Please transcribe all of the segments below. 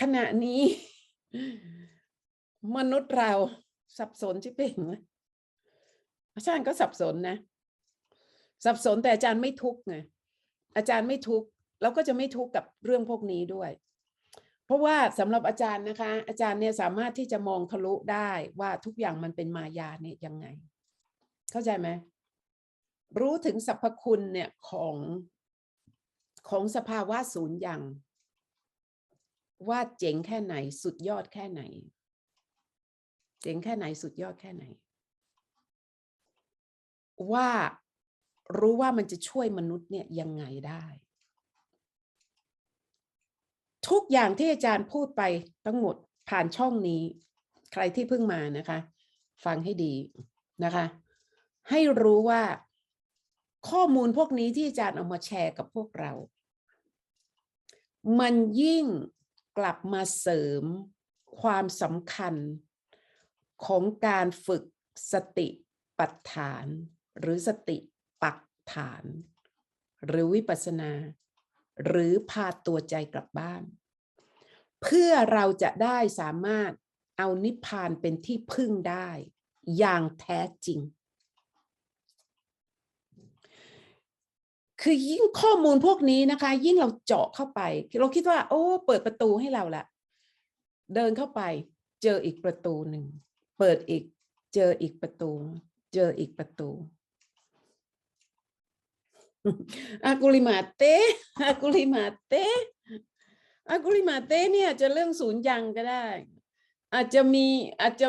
ขณะนี้ มนุษย์เราสับสนชิบเป่งไหมอาจารย์ก็สับสนนะ สับสนแต่อาจารย์ไม่ทุกข์ไงอาจารย์ไม่ทุกข์แล้วก็จะไม่ทุกข์กับเรื่องพวกนี้ด้วย เพราะว่าสำหรับอาจารย์นะคะ อาจารย์เนี่ยสามารถที่จะมองทะลุได้ว่าทุกอย่างมันเป็นมายาเนี่ยยังไง เข้าใจไหมรู้ถึงสรรพคุณเนี่ยของของสภาวะศูนย์อย่าง ว่าเจ๋งแค่ไหนสุดยอดแค่ไหน เจ๋งแค่ไหนสุดยอดแค่ไหน ว่ารู้ว่ามันจะช่วยมนุษย์เนี่ยยังไงได้ ทุกอย่างที่อาจารย์พูดไปทั้งหมดผ่านช่องนี้ ใครที่เพิ่งมานะคะ ฟังให้ดีนะคะ ให้รู้ว่าข้อมูลพวกนี้ที่อาจารย์เอามาแชร์กับพวกเรา มันยิ่ง กลับมาเสริมความสำคัญของการฝึกสติปัฏฐาน หรือสติปักฐาน หรือวิปัสสนา หรือพาตัวใจกลับบ้าน เพื่อเราจะได้สามารถเอานิพพานเป็นที่พึ่งได้ อย่างแท้จริง คือยิ่งข้อมูลพวกนี้นะคะ ยิ่งเราเจาะเข้าไป เราคิดว่า โอ้ เปิดประตูให้เราละเดินเข้าไปเจออีกประตูหนึ่ง เปิดอีกเจออีกประตู เจออีกประตูอากุลิมาเตอากุลิมาเตอากุลิมาเตเนี่ยจะเรื่องศูนย์ยังก็ได้ อาจจะมีอาจจะ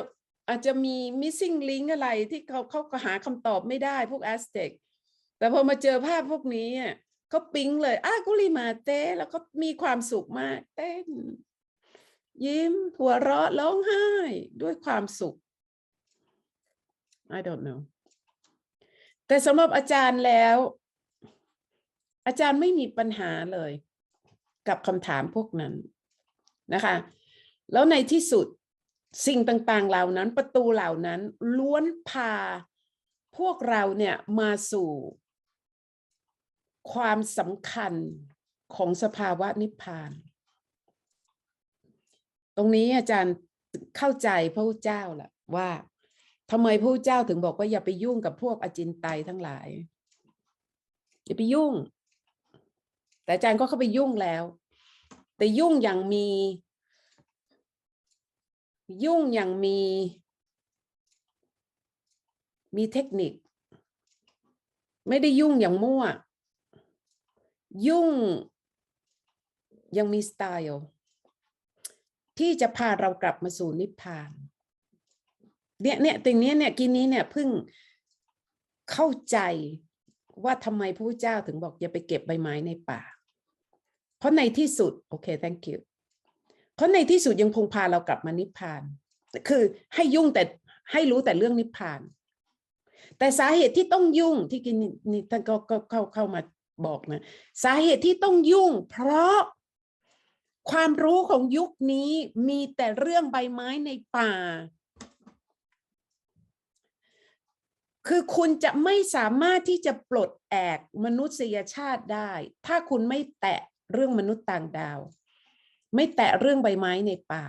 อาจจะมี missing link อะไรที่เขาเขาหาคำตอบไม่ได้พวก Aztec แต่พอมาเจอภาพพวกนี้อะเขาปิ๊งเลยอากุลิมาเต้แล้วก็มีความสุขมาก เต้น ยิ้มหัวเราะร้องไห้ด้วยความสุข I don't know แต่สำหรับอาจารย์แล้ว อาจารย์ไม่มีปัญหาเลย กับคำถามพวกนั้นนะคะ แล้วในที่สุดสิ่งต่างๆเหล่านั้นประตูเหล่านั้นล้วนพาพวกเราเนี่ยมาสู่ ความสำคัญของสภาวะนิพพาน ตรงนี้อาจารย์เข้าใจพระพุทธเจ้าแหละว่าทำไมพระพุทธเจ้าถึงบอกว่าอย่าไปยุ่งกับพวกอจินไตยทั้งหลาย อย่าไปยุ่ง แต่อาจารย์ก็เข้าไปยุ่งแล้ว แต่ยุ่งอย่างมี ยุ่งอย่างมี มีเทคนิค ไม่ได้ยุ่งอย่างมั่ว ยุ่งยังมีสไตล์ที่จะพาเรากลับมาสู่นิพพานเนี่ยเนี่ยตรงนี้เนี่ยกินนี้เนี่ยเพิ่งเข้าใจว่าทำไมพระพุทธเจ้าถึงบอกอย่าไปเก็บใบไม้ในป่า เพราะในที่สุดโอเค thank you เพราะในที่สุดยังคงพาเรากลับมานิพพาน คือให้ยุ่งแต่ให้รู้แต่เรื่องนิพพาน แต่สาเหตุที่ต้องยุ่งที่กินนี่ท่านก็ก็เข้าเข้ามา บอกนะสาเหตุที่ต้องยุ่ง เพราะความรู้ของยุคนี้มีแต่เรื่องใบไม้ในป่า คือคุณจะไม่สามารถที่จะปลดแอกมนุษยชาติได้ ถ้าคุณไม่แตะเรื่องมนุษย์ต่างดาว ไม่แตะเรื่องใบไม้ในป่า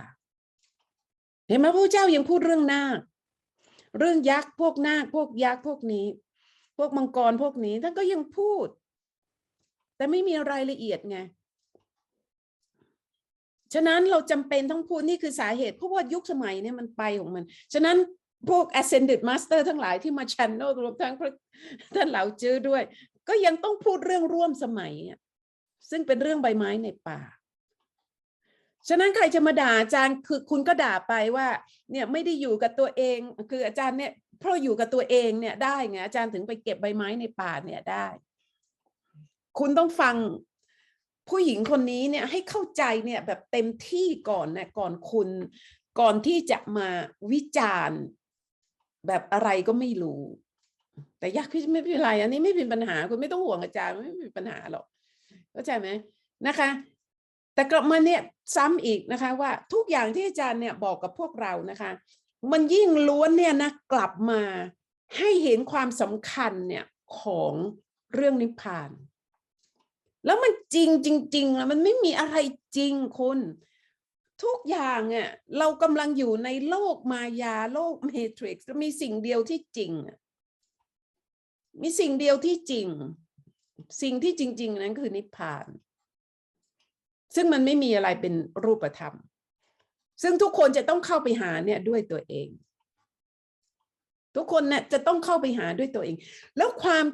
เห็นไหมพระเจ้ายังพูดเรื่องนาคเรื่องยักษ์พวกนาคพวกยักษ์พวกนี้ พวกมังกรพวกนี้ท่านก็ยังพูด แต่ไม่มีรายละเอียดไง ฉะนั้นเราจำเป็นต้องพูดนี่คือสาเหตุเพราะว่ายุคสมัยเนี่ยมันไปของมัน ฉะนั้นพวก ascended master ทั้งหลายที่มา channel รวมทั้งท่านเหล่าจื้อด้วย ก็ยังต้องพูดเรื่องร่วมสมัย ซึ่งเป็นเรื่องใบไม้ในป่า ฉะนั้นใครจะมาด่าอาจารย์คือคุณก็ด่าไปว่า เนี่ยไม่ได้อยู่กับตัวเอง คืออาจารย์เนี่ยเพราะอยู่กับตัวเองเนี่ยได้ไงอาจารย์ถึงไปเก็บใบไม้ในป่าเนี่ยได้ คุณต้องฟังผู้หญิงคนนี้เนี่ยให้เข้าใจเนี่ยแบบเต็มที่ก่อนนะก่อนคุณก่อนที่จะมาวิจารณ์แบบอะไรก็ไม่รู้ แต่ยากพี่ไม่เป็นไร อันนี้ไม่เป็นปัญหาคุณไม่ต้องห่วงอาจารย์ไม่เป็นปัญหาหรอกเข้าใจไหมนะคะ แต่กลับมาเนี่ยซ้ำอีกนะคะว่าทุกอย่างที่อาจารย์เนี่ยบอกกับพวกเรานะคะ มันยิ่งล้วนเนี่ยนะกลับมาให้เห็นความสำคัญเนี่ยของเรื่องนิพพาน แล้วมันจริงจริงๆแล้วมันไม่มีอะไรจริงคุณ ทุกอย่างอะเรากำลังอยู่ในโลกมายาโลกเมทริกซ์มีสิ่งเดียวที่จริง มีสิ่งเดียวที่จริง สิ่งที่จริง ๆ นั้นคือนิพพาน ซึ่งมันไม่มีอะไรเป็นรูปธรรม ซึ่งทุกคนจะต้องเข้าไปหาเนี่ยด้วยตัวเองทุกคนเนี่ยจะต้องเข้าไปหาด้วยตัวเอง แล้วความ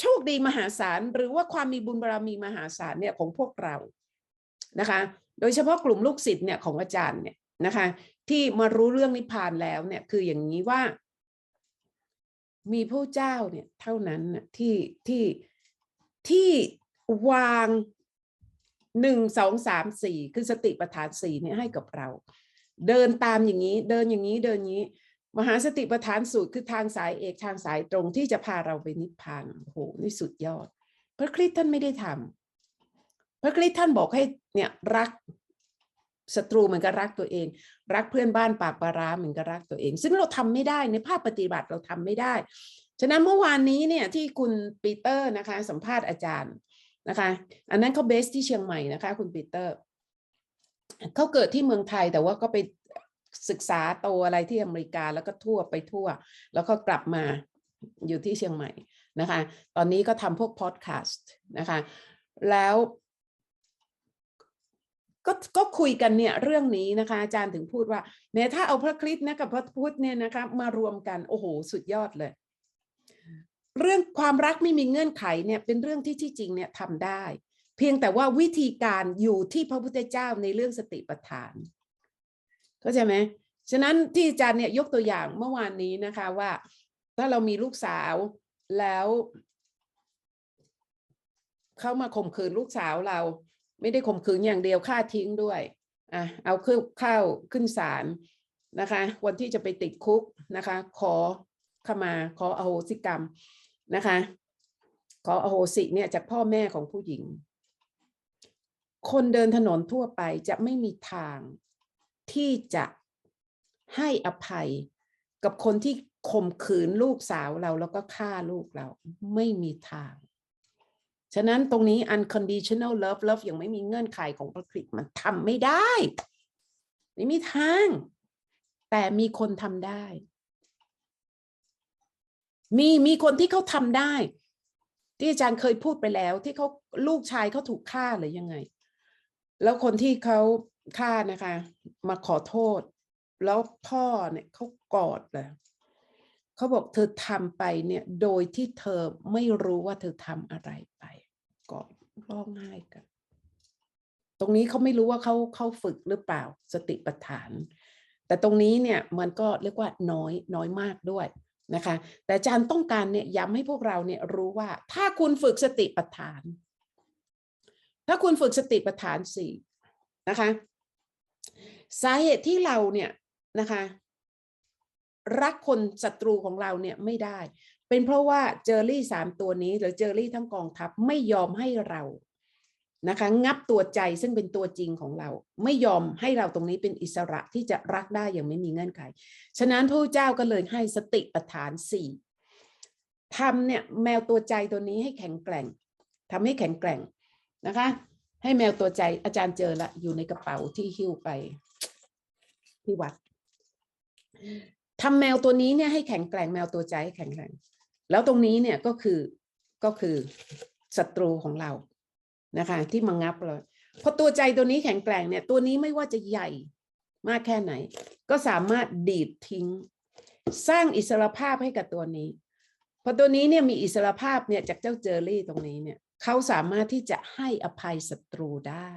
โชคดีมหาศาลหรือว่าความมีบุญบารมีมหาศาลเนี่ยของพวกเรานะคะ โดยเฉพาะกลุ่มลูกศิษย์เนี่ยของอาจารย์เนี่ยนะคะ ที่มารู้เรื่องนิพพานแล้วเนี่ยคืออย่างนี้ว่า มีพระเจ้าเนี่ยเท่านั้นน่ะที่ที่ที่วางหนึ่งสองสามสี่คือสติปัฏฐานสี่เนี่ยให้กับเรา เดินตามอย่างนี้ เดินอย่างนี้เดินอย่างนี้ มหาสติปัฏฐานสูตรคือทางสายเอกทางสายตรงที่จะพาเราไปนิพพานโอ้โหนี่สุดยอด พระคริสต์ท่านไม่ได้ทำพระคริสต์ท่านบอกให้เนี่ยรักศัตรูเหมือนกับรักตัวเอง รักเพื่อนบ้านปากปาร้าเหมือนกับรักตัวเอง ซึ่งเราทำไม่ได้ในภาคปฏิบัติเราทำไม่ได้ ฉะนั้นเมื่อวานนี้เนี่ยที่คุณปีเตอร์นะคะสัมภาษณ์อาจารย์นะคะ อันนั้นเขาเบสที่เชียงใหม่นะคะ คุณปีเตอร์เขาเกิดที่เมืองไทยแต่ว่าก็ไป ศึกษาโตอะไรที่อเมริกาแล้วก็ทั่วไปทั่ว แล้วก็กลับมาอยู่ที่เชียงใหม่นะคะ ตอนนี้ก็ทำพวกพอดแคสต์นะคะ แล้วก็ก็คุยกันเนี่ยเรื่องนี้นะคะ อาจารย์ถึงพูดว่าแม้ถ้าเอาพระคริสต์นะกับพระพุทธเนี่ยนะคะมารวมกัน โอ้โห สุดยอดเลย เรื่องความรักไม่มีเงื่อนไขเนี่ยเป็นเรื่องที่ที่จริงเนี่ยทำได้ เพียงแต่ว่าวิธีการอยู่ที่พระพุทธเจ้าในเรื่องสติปัฏฐาน เข้าใจไหมฉะนั้นที่อาจารย์เนี่ยยกตัวอย่างเมื่อวานนี้นะคะว่า ถ้าเรามีลูกสาวแล้วเข้ามาข่มขืนลูกสาวเรา ไม่ได้ข่มขืนอย่างเดียวฆ่าทิ้งด้วยอะเอาขึ้นข้าวขึ้นศาลนะคะ วันที่จะไปติดคุกนะคะ ขอขมาขออโหสิกรรมนะคะ ขออโหสิเนี่ยจากพ่อแม่ของผู้หญิง คนเดินถนนทั่วไปจะไม่มีทาง ที่จะให้อภัยกับคนที่ข่มขืนลูกสาวเราแล้วก็ฆ่าลูกเราไม่มีทาง ฉะนั้นตรงนี้ unconditional love love ยังไม่มีเงื่อนไขของพระคริสต์มันทำไม่ได้ ไม่มีทาง แต่มีคนทำได้ มีมีคนที่เขาทำได้ ที่อาจารย์เคยพูดไปแล้ว ที่เขาลูกชายเขาถูกฆ่าหรือยังไง แล้วคนที่เขา ฆ่านะคะ มาขอโทษ แล้วพ่อเนี่ยเขากอดเลยเขาบอกเธอทำไปเนี่ยโดยที่เธอไม่รู้ว่าเธอทำอะไรไปกอดร้องไห้กัน ตรงนี้เขาไม่รู้ว่าเขาเขาฝึกหรือเปล่าสติปัฏฐาน แต่ตรงนี้เนี่ยมันก็เรียกว่าน้อยน้อยมากด้วยนะคะ แต่อาจารย์ต้องการเนี่ยย้ำให้พวกเราเนี่ยรู้ว่า ถ้าคุณฝึกสติปัฏฐาน ถ้าคุณฝึกสติปัฏฐานสี่นะคะ สาเหตุที่เราเนี่ยนะคะ รักคนศัตรูของเราเนี่ยไม่ได้ เป็นเพราะว่าเจอรี่สามตัวนี้หรือเจอรี่ทั้งกองทัพไม่ยอมให้เรานะคะงับตัวใจซึ่งเป็นตัวจริงของเรา ไม่ยอมให้เราตรงนี้เป็นอิสระที่จะรักได้อย่างไม่มีเงื่อนไข ฉะนั้นพระเจ้าก็เลยให้สติปัฏฐานสี่ทำเนี่ยแมวตัวใจตัวนี้ให้แข็งแกร่งทำให้แข็งแกร่งนะคะ ให้แมวตัวใจอาจารย์เจอละอยู่ในกระเป๋าที่หิ้วไป ที่วัดทำแมวตัวนี้เนี่ยให้แข็งแกร่งแมวตัวใจให้แข็งแกร่ง แล้วตรงนี้เนี่ยก็คือก็คือศัตรูของเรานะคะ ที่มางับเราพอตัวใจตัวนี้แข็งแกร่งเนี่ย ตัวนี้ไม่ว่าจะใหญ่มากแค่ไหน ก็สามารถดีดทิ้ง สร้างอิสรภาพให้กับตัวนี้พอตัวนี้เนี่ยมีอิสรภาพเนี่ยจากเจ้าเจอรี่ตรงนี้เนี่ยเขาสามารถที่จะให้อภัยศัตรูได้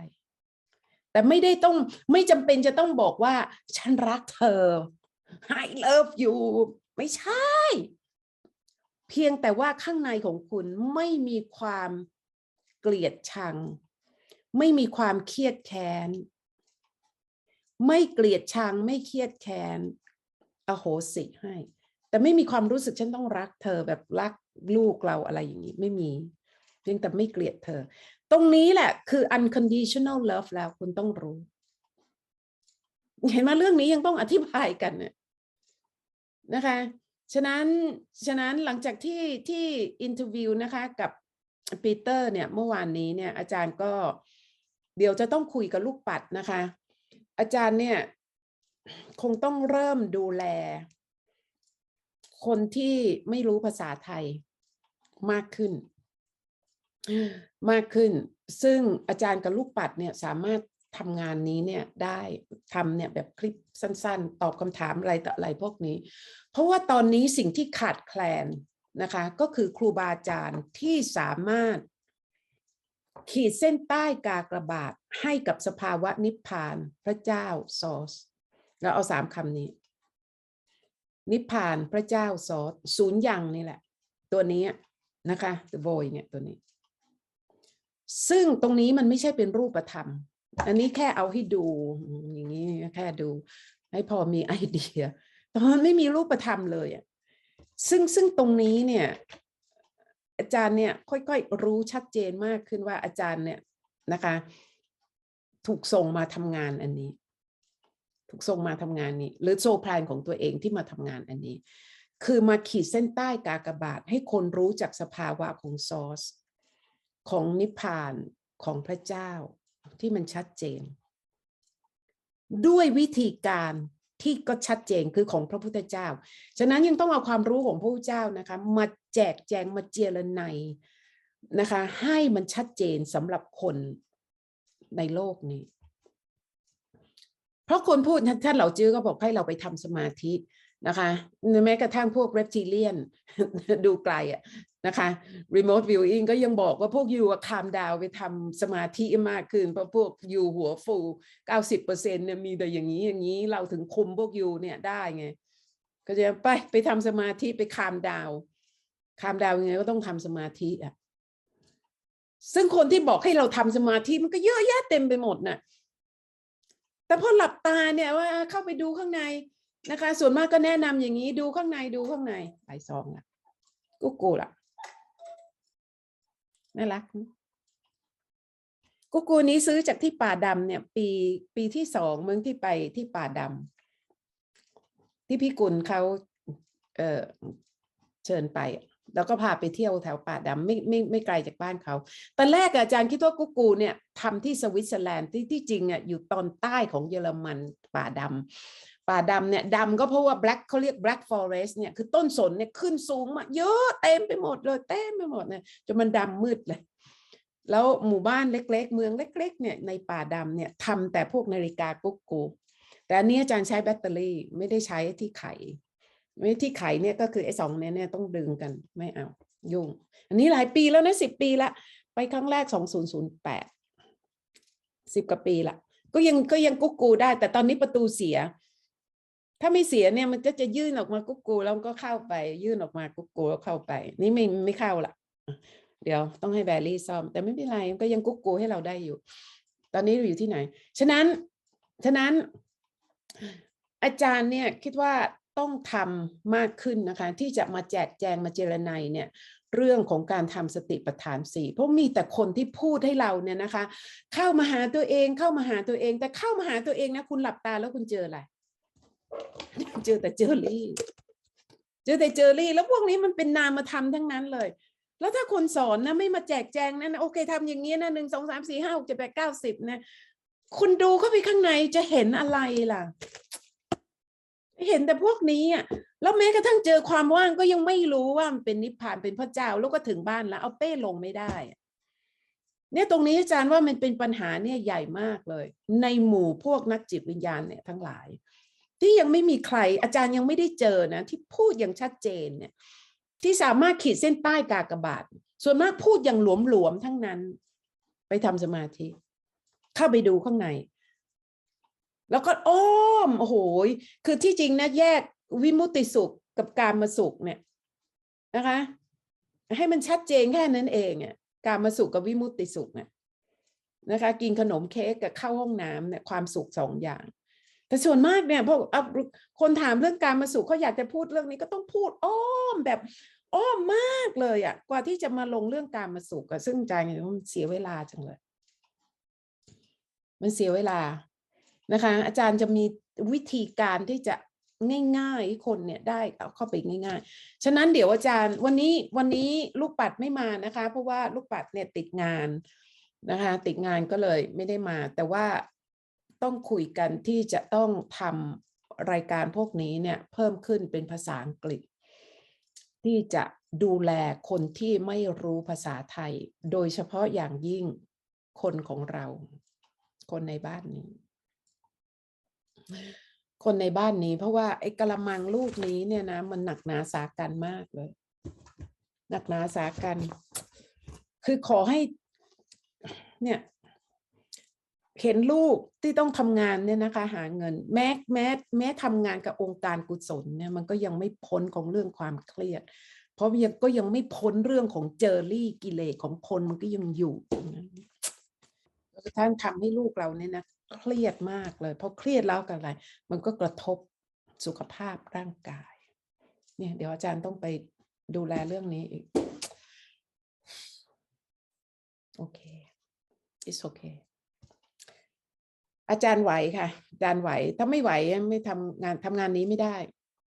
แต่ไม่ได้ต้องไม่จำเป็นจะต้องบอกว่า ฉันรักเธอ I love you ไม่ใช่ เพียงแต่ว่าข้างในของคุณไม่มีความเกลียดชัง ไม่มีความเครียดแค้น ไม่เกลียดชัง ไม่เครียดแค้นอโหสิให้ แต่ไม่มีความรู้สึกฉันต้องรักเธอแบบรักลูกเราอะไรอย่างนี้ไม่มี เพียงแต่ไม่เกลียดเธอ ตรงนี้แหละคือ unconditional love แล้วคุณต้องรู้ เห็นไหมเรื่องนี้ยังต้องอธิบายกันเนี่ยนะคะ ฉะนั้น ฉะนั้นหลังจากที่ที่อินเทอร์วิวนะคะกับปีเตอร์เนี่ยเมื่อวานนี้เนี่ยอาจารย์ก็เดี๋ยวจะต้องคุยกับลูกปัดนะคะ อาจารย์เนี่ยคงต้องเริ่มดูแล คนที่ไม่รู้ภาษาไทยมากขึ้น มากขึ้น ซึ่งอาจารย์กับลูกปัดเนี่ยสามารถทำงานนี้เนี่ยได้ทำเนี่ยแบบคลิปสั้นๆ ตอบคำถามอะไรต่ออะไรพวกนี้ เพราะว่าตอนนี้สิ่งที่ขาดแคลนนะคะก็คือครูบาอาจารย์ที่สามารถ ขีดเส้นใต้กากระบาดให้กับสภาวะนิพพานพระเจ้าซอสเราเอาสามคำนี้ นิพพานพระเจ้าซอสศูนย์ยังนี่แหละ ตัวนี้นะคะ the void เนี่ยตัวนี้ ซึ่งตรงนี้มันไม่ใช่เป็นรูปธรรม อันนี้แค่เอาให้ดูอย่างนี้แค่ดูให้พอมีไอเดียแต่มันไม่มีรูปธรรมเลยอะซึ่งซึ่งตรงนี้เนี่ยอาจารย์เนี่ยค่อยๆรู้ชัดเจนมากขึ้นว่าอาจารย์เนี่ยนะคะ ถูกส่งมาทำงานอันนี้ ถูกส่งมาทำงานนี้ หรือโซพลานของตัวเองที่มาทำงานอันนี้ คือมาขีดเส้นใต้กากบาทให้คนรู้จากสภาวะของซอส ของนิพพานของพระเจ้าที่มันชัดเจน ด้วยวิธีการที่ก็ชัดเจนคือของพระพุทธเจ้า ฉะนั้นยังต้องเอาความรู้ของพระพุทธเจ้านะคะมาแจกแจงมาเจรไนนะคะ ให้มันชัดเจนสำหรับคนในโลกนี้ เพราะคนพูดท่านเหล่าจื้อก็บอกให้เราไปทำสมาธินะคะแม้กระทั่งพวกเรปติเลียนดูไกลอะ นะคะ remote viewing ก็ยังบอกว่าพวกยูอะคามดาวไปทำสมาธิมากขึ้น เพราะพวกยูหัวฟู90%เนี่ยมีแต่อย่างนี้อย่างนี้เราถึงคุมพวกยูเนี่ยได้ไง ก็จะไปไปทำสมาธิไปคามดาวคามดาวยังไงก็ต้องทำสมาธิอะซึ่งคนที่บอกให้เราทำสมาธิมันก็เยอะแยะเต็มไปหมดน่ะแต่พอหลับตาเนี่ยว่าเข้าไปดูข้างในนะคะ ส่วนมากก็แนะนำอย่างนี้ดูข้างในดูข้างในไปซองละกูกูล่ะ น่ารักกูกูนี้ซื้อจากที่ป่าดำเนี่ย ปีปีที่สองเมืองที่ไปที่ป่าดำที่พี่กุลเขาเออเชิญไป แล้วก็พาไปเที่ยวแถวป่าดำไม่ไม่ไม่ไกลจากบ้านเขาตอนแรกอาจารย์คิดว่ากุ๊กูเนี่ยทำที่สวิตเซอร์แลนด์ที่ที่จริงอะอยู่ตอนใต้ของเยอรมันป่าดำ ป่าดำเนี่ยดำก็เพราะว่า black เขาเรียก black forest เนี่ยคือต้นสนเนี่ยขึ้นสูงมาเยอะเต็มไปหมดเลยเต็มไปหมดเนี่ยจนมันดำมืดเลย แล้วหมู่บ้านเล็ก ๆ เมืองเล็ก ๆ เนี่ยในป่าดำเนี่ยทำแต่พวกนาฬิกากุ๊กกู แต่อันนี้อาจารย์ใช้แบตเตอรี่ไม่ได้ใช้ที่ไขไม่ที่ไขเนี่ยก็คือไอ้สองเนี่ยเนี่ยต้องดึงกันไม่เอายุ่ง อันนี้หลายปีแล้วนะสิบปีละ ไปครั้งแรกสองศูนย์ศูนย์แปดสิบกว่าปีละก็ยังก็ยังกุ๊กกูได้ แต่ตอนนี้ประตูเสีย ถ้าไม่เสียเนี่ยมันก็จะยื่นออกมากุ๊กกูแล้วก็เข้าไป ยื่นออกมากุ๊กกูแล้วเข้าไป นี่ไม่ไม่เข้าละเดี๋ยวต้องให้แบรี่ซ่อม แต่ไม่เป็นไรก็ยังกุ๊กกูให้เราได้อยู่ ตอนนี้เราอยู่ที่ไหน ฉะนั้นฉะนั้น อาจารย์เนี่ยคิดว่าต้องทำมากขึ้นนะคะ ที่จะมาแจกแจงมาเจรไนเนี่ยเรื่องของการทำสติปัฏฐานสี่เพราะมีแต่คนที่พูดให้เราเนี่ยนะคะ เข้ามาหาตัวเองเข้ามาหาตัวเอง แต่เข้ามาหาตัวเองนะคุณหลับตาแล้วคุณเจออะไร เจอแต่เจอรี่ เจอแต่เจอรี่ แล้วพวกนี้มันเป็นนามธรรมทั้งนั้นเลย แล้วถ้าคนสอนนะไม่มาแจกแจงนะโอเคทำอย่างนี้นะหนึ่งสองสามสี่ห้าหกเจ็ดแปดเก้าสิบนะคุณดูเข้าไปข้างในจะเห็นอะไรล่ะ เห็นแต่พวกนี้อะแล้วแม้กระทั่งเจอความว่างก็ยังไม่รู้ว่ามันเป็นนิพพานเป็นพระเจ้าแล้วก็ถึงบ้านแล้ว เอาเป้ลงไม่ได้ เนี่ยตรงนี้อาจารย์ว่ามันเป็นปัญหาเนี่ยใหญ่มากเลย ในหมู่พวกนักจิตวิญญาณเนี่ยทั้งหลาย ที่ยังไม่มีใครอาจารย์ยังไม่ได้เจอนะที่พูดอย่างชัดเจนเนี่ยที่สามารถขีดเส้นใต้กากบาท ส่วนมากพูดอย่างหลวมๆทั้งนั้น ไปทำสมาธิ เข้าไปดูข้างใน แล้วก็อ้อมโอ้โหคือที่จริงนะแยกวิมุตติสุขกับการมาสุขเนี่ยนะคะ ให้มันชัดเจนแค่นั้นเองอะการมาสุขกับวิมุตติสุขเนี่ยนะคะ กินขนมเค้กกับเข้าห้องน้ำเนี่ยความสุขสองอย่าง แต่ส่วนมากเนี่ยพวกคนถามเรื่องการมาสุขเขาอยากจะพูดเรื่องนี้ก็ต้องพูดอ้อมแบบอ้อมมากเลยอะ กว่าที่จะมาลงเรื่องการมาสุขอะซึ่งใจเนี่ยมันเสียเวลาจังเลย มันเสียเวลานะคะ อาจารย์จะมีวิธีการที่จะง่ายๆคนเนี่ยได้เอาเข้าไปง่าย ๆ ฉะนั้นเดี๋ยวอาจารย์วันนี้วันนี้ลูกปัดไม่มานะคะ เพราะว่าลูกปัดเนี่ยติดงานนะคะ ติดงานก็เลยไม่ได้มา แต่ว่า ต้องคุยกันที่จะต้องทำรายการพวกนี้เนี่ยเพิ่มขึ้นเป็นภาษาอังกฤษ ที่จะดูแลคนที่ไม่รู้ภาษาไทย โดยเฉพาะอย่างยิ่งคนของเรา คนในบ้านนี้ คนในบ้านนี้ เพราะว่าไอ้กระมังลูกนี้เนี่ยนะมันหนักหนาสากันมากเลย หนักหนาสากัน คือขอให้ เนี่ย เห็นลูกที่ต้องทำงานเนี่ยนะคะ หาเงินแม้แม้แม้ทำงานกับองค์การกุศลเนี่ยมันก็ยังไม่พ้นของเรื่องความเครียด เพราะยังก็ยังไม่พ้นเรื่องของเจอรี่กิเลสของคนมันก็ยังอยู่แล้วท่านทำให้ลูกเราเนี่ยนะเครียดมากเลยเพราะเครียดแล้วกันอะไร มันก็กระทบสุขภาพร่างกาย เนี่ย เดี๋ยวอาจารย์ต้องไปดูแลเรื่องนี้อีก โอเค it's okay อาจารย์ไหวค่ะ อาจารย์ไหวถ้าไม่ไหวไม่ทำงานทำงานนี้ไม่ได้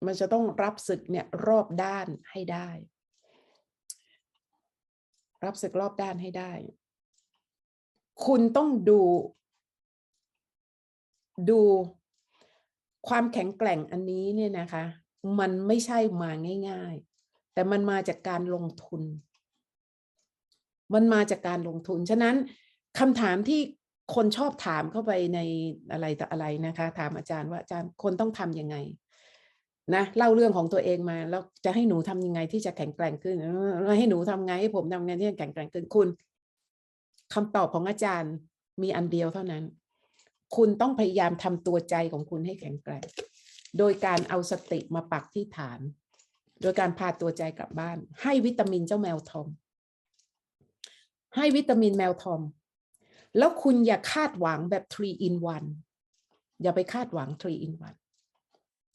มันจะต้องรับศึกเนี่ยรอบด้านให้ได้ รับศึกรอบด้านให้ได้ คุณต้องดู ดูความแข็งแกร่งอันนี้เนี่ยนะคะ มันไม่ใช่มาง่าย ๆ แต่มันมาจากการลงทุน มันมาจากการลงทุน ฉะนั้นคำถามที่ คนชอบถามเข้าไปในอะไรต่ออะไรนะคะ ถามอาจารย์ว่าอาจารย์คนต้องทำยังไงนะเล่าเรื่องของตัวเองมาแล้วจะให้หนูทำยังไงที่จะแข็งแกร่งขึ้นเออให้หนูทำไงให้ผมทำไงที่จะแข็งแกร่งขึ้นคุณคำตอบของอาจารย์มีอันเดียวเท่านั้น คุณต้องพยายามทำตัวใจของคุณให้แข็งแกร่ง โดยการเอาสติมาปักที่ฐาน โดยการพาตัวใจกลับบ้าน ให้วิตามินเจ้าแมวทอม ให้วิตามินแมวทอม แล้วคุณอย่าคาดหวังแบบ three in one อย่าไปคาดหวัง three in one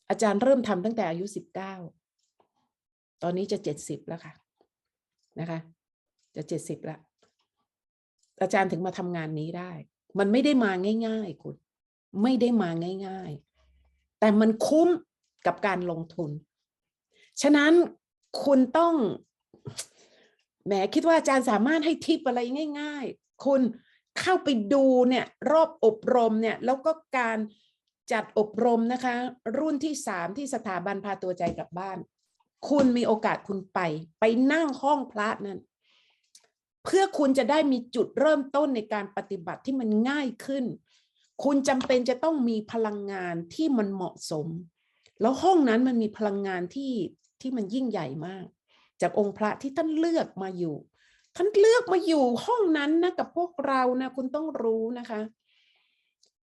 อาจารย์เริ่มทำตั้งแต่อายุสิบเก้าตอนนี้จะเจ็ดสิบแล้วค่ะนะคะ จะเจ็ดสิบแล้วอาจารย์ถึงมาทำงานนี้ได้ มันไม่ได้มาง่าย ๆ คุณ ไม่ได้มาง่าย ๆ แต่มันคุ้มกับการลงทุน ฉะนั้นคุณต้องแหมคิดว่าอาจารย์สามารถให้ทิปอะไรง่าย ๆ คุณ เข้าไปดูเนี่ยรอบอบรมเนี่ยแล้วก็การจัดอบรมนะคะ รุ่นที่สามที่สถาบันพาตัวใจกลับบ้าน คุณมีโอกาสคุณไป ไปนั่งห้องพระนั่นเพื่อคุณจะได้มีจุดเริ่มต้นในการปฏิบัติที่มันง่ายขึ้น คุณจำเป็นจะต้องมีพลังงานที่มันเหมาะสม แล้วห้องนั้นมันมีพลังงานที่ที่มันยิ่งใหญ่มาก จากองค์พระที่ท่านเลือกมาอยู่ ท่านเลือกมาอยู่ห้องนั้นนะกับพวกเรานะ คุณต้องรู้นะคะ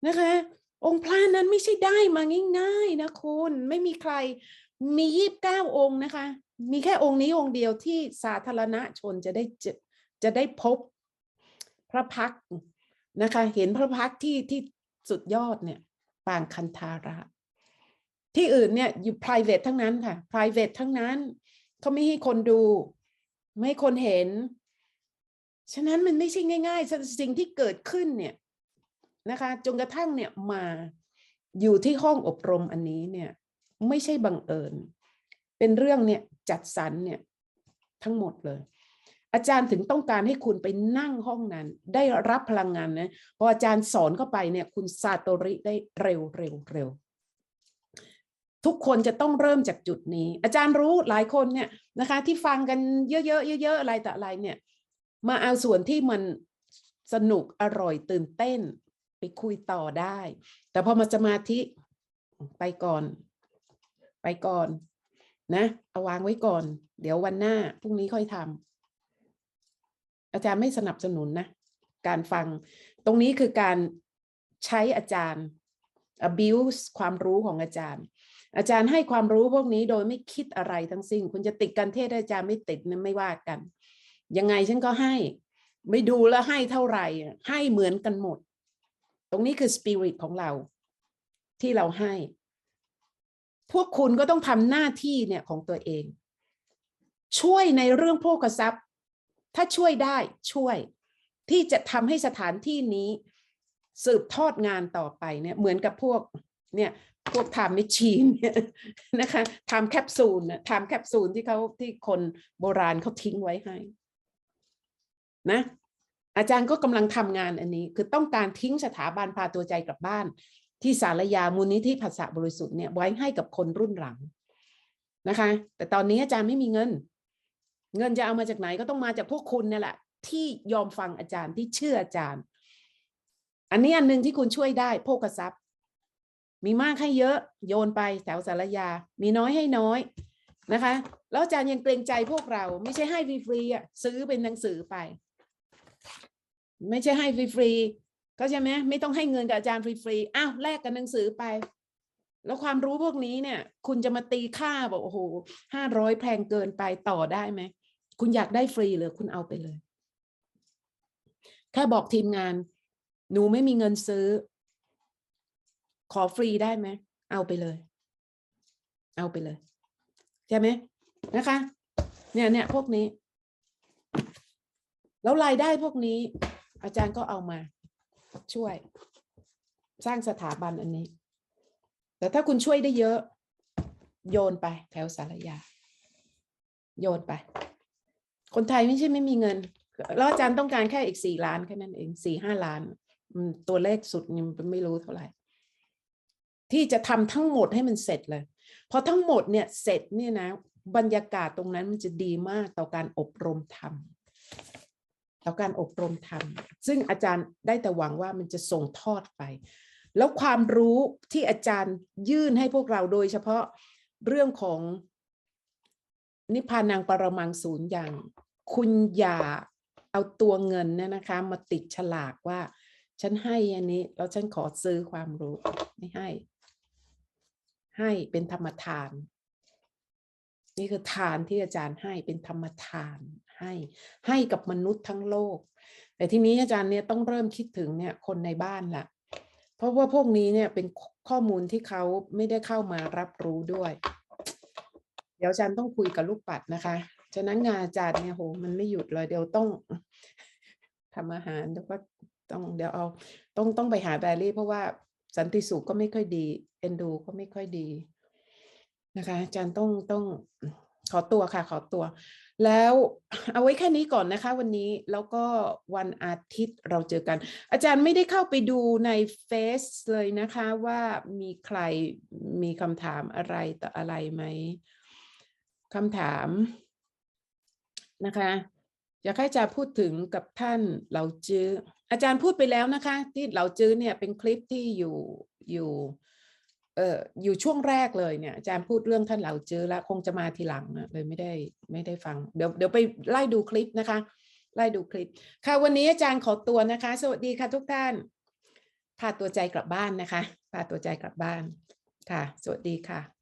นะคะ องค์พระนั้นไม่ใช่ได้มาง่าย ๆ นะคุณไม่มีใครมียี่บเก้าองค์นะคะ มีแค่องค์นี้องค์เดียวที่สาธารณชนจะได้จะจะได้พบพระพักนะคะ เห็นพระพักที่ที่สุดยอดเนี่ยปางคันธาระ ที่อื่นเนี่ยอยู่ private ทั้งนั้นค่ะ private ทั้งนั้นเขาไม่ให้คนดู ไม่ให้คนเห็น ฉะนั้นมันไม่ใช่ง่าย ๆ สิ่งที่เกิดขึ้นเนี่ยนะคะจนกระทั่งเนี่ยมาอยู่ที่ห้องอบรมอันนี้เนี่ยไม่ใช่บังเอิญ เป็นเรื่องเนี่ยจัดสรรเนี่ยทั้งหมดเลย อาจารย์ถึงต้องการให้คุณไปนั่งห้องนั้น ได้รับพลังงานนะพออาจารย์สอนเข้าไปเนี่ยคุณซาโตริได้เร็วเร็วเร็วทุกคนจะต้องเริ่มจากจุดนี้ อาจารย์รู้หลายคนเนี่ยนะคะที่ฟังกันเยอะๆเยอะๆอะไรแต่อะไรเนี่ย มาเอาส่วนที่มันสนุกอร่อยตื่นเต้น ไปคุยต่อได้ แต่พอมาสมาธิไปก่อน ไปก่อน นะ เอาวางไว้ก่อน เดี๋ยววันหน้าพรุ่งนี้ค่อยทำอาจารย์ไม่สนับสนุนนะ การฟัง ตรงนี้คือการใช้อาจารย์ abuse ความรู้ของอาจารย์ อาจารย์ให้ความรู้พวกนี้โดยไม่คิดอะไรทั้งสิ้น คุณจะติดกันเทศอาจารย์ไม่ติดนะไม่ว่ากัน ยังไงฉันก็ให้ ไม่ดูแล้วให้เท่าไหร่ ให้เหมือนกันหมด ตรงนี้คือสปิริตของเรา ที่เราให้ พวกคุณก็ต้องทำหน้าที่เนี่ยของตัวเอง ช่วยในเรื่องโภคทรัพย์ ถ้าช่วยได้ช่วย ที่จะทำให้สถานที่นี้ สืบทอดงานต่อไปเนี่ยเหมือนกับพวกเนี่ยพวกทำมชชีนเนี่ยนะคะทำแคปซูลทำแคปซูลที่เขาที่คนโบราณเขาทิ้งไว้ให้ นะอาจารย์ก็กำลังทำงานอันนี้ คือต้องการทิ้งสถาบันพาตัวใจกลับบ้าน ที่สารยามูลนิธิภาษาบริสุทธิ์เนี่ยไว้ให้กับคนรุ่นหลังนะคะ แต่ตอนนี้อาจารย์ไม่มีเงิน เงินจะเอามาจากไหนก็ต้องมาจากพวกคุณเนี่ยแหละ ที่ยอมฟังอาจารย์ที่เชื่ออาจารย์ อันนี้อันหนึ่งที่คุณช่วยได้โภคทรัพย์ มีมากให้เยอะโยนไปแถวสารยา มีน้อยให้น้อยนะคะ แล้วอาจารย์ยังเกรงใจพวกเราไม่ใช่ให้ฟรีๆซื้อเป็นหนังสือไป ไม่ใช่ให้ฟรีๆก็ใช่ไหมไม่ต้องให้เงินกับอาจารย์ฟรีๆอ้าวแลกกันหนังสือไป แล้วความรู้พวกนี้เนี่ย คุณจะมาตีค่าบอกโอ้โหห้าร้อยแพงเกินไปต่อได้ไหมคุณอยากได้ฟรีเลยคุณเอาไปเลย แค่บอกทีมงาน หนูไม่มีเงินซื้อ ขอฟรีได้ไหมเอาไปเลย เอาไปเลยใช่ไหมนะคะ เนี่ยเนี่ยพวกนี้ แล้วรายได้พวกนี้ อาจารย์ก็เอามาช่วย สร้างสถาบันอันนี้ แต่ถ้าคุณช่วยได้เยอะ โยนไปแถวสารยา โยนไป คนไทยไม่ใช่ไม่มีเงิน แล้วอาจารย์ต้องการแค่อีกสี่ล้านแค่นั้นเองสี่ห้าล้าน ตัวเลขสุดยังไม่รู้เท่าไหร่ ที่จะทำทั้งหมดให้มันเสร็จเลยพอทั้งหมดเนี่ยเสร็จเนี่ยนะบรรยากาศตรงนั้นมันจะดีมากต่อการอบรมธรรม ต่อการอบรมธรรม ซึ่งอาจารย์ได้แต่หวังว่ามันจะส่งทอดไป แล้วความรู้ที่อาจารย์ยื่นให้พวกเราโดยเฉพาะเรื่องของนิพพานังปรมังศูนย์อย่าง คุณอย่าเอาตัวเงินเนี่ยนะคะ มาติดฉลากว่า ฉันให้อันนี้แล้วฉันขอซื้อความรู้ไม่ให้ ให้เป็นธรรมทาน นี่คือทานที่อาจารย์ให้เป็นธรรมทาน ให้ให้กับมนุษย์ทั้งโลก แต่ทีนี้อาจารย์เนี่ยต้องเริ่มคิดถึงเนี่ยคนในบ้านละเพราะว่าพวกนี้เนี่ยเป็นข้อมูลที่เขาไม่ได้เข้ามารับรู้ด้วย เดี๋ยวอาจารย์ต้องคุยกับลูกปัดนะคะ ฉะนั้นงานอาจารย์เนี่ยโหมันไม่หยุดเลย เดี๋ยวต้องทำอาหารเดี๋ยวก็ต้องเดี๋ยวเอาต้องต้องไปหาแบรี่เพราะว่าสันติสุขก็ไม่ค่อยดี เอนดูก็ไม่ค่อยดีนะคะอาจารย์ต้องต้อง ขอตัวค่ะ ขอตัว แล้วเอาไว้แค่นี้ก่อนนะคะวันนี้แล้วก็วันอาทิตย์เราเจอกัน อาจารย์ไม่ได้เข้าไปดูในเฟซเลยนะคะว่ามีใครมีคำถามอะไรต่ออะไรไหมคำถามนะคะอยากให้อาจารย์พูดถึงกับท่านเหล่าจื้ออาจารย์พูดไปแล้วนะคะ ที่เหล่าจื้อเนี่ยเป็นคลิปที่อยู่อยู่ เอออยู่ช่วงแรกเลยเนี่ยอาจารย์พูดเรื่องท่านเหล่าจื้อแล้วคงจะมาทีหลังนะเลยไม่ได้ไม่ได้ฟัง เดี๋ยวเดี๋ยวไปไล่ดูคลิปนะคะ ไล่ดูคลิป ค่ะวันนี้อาจารย์ขอตัวนะคะ สวัสดีค่ะทุกท่าน พาตัวใจกลับบ้านนะคะ พาตัวใจกลับบ้านค่ะ สวัสดีค่ะ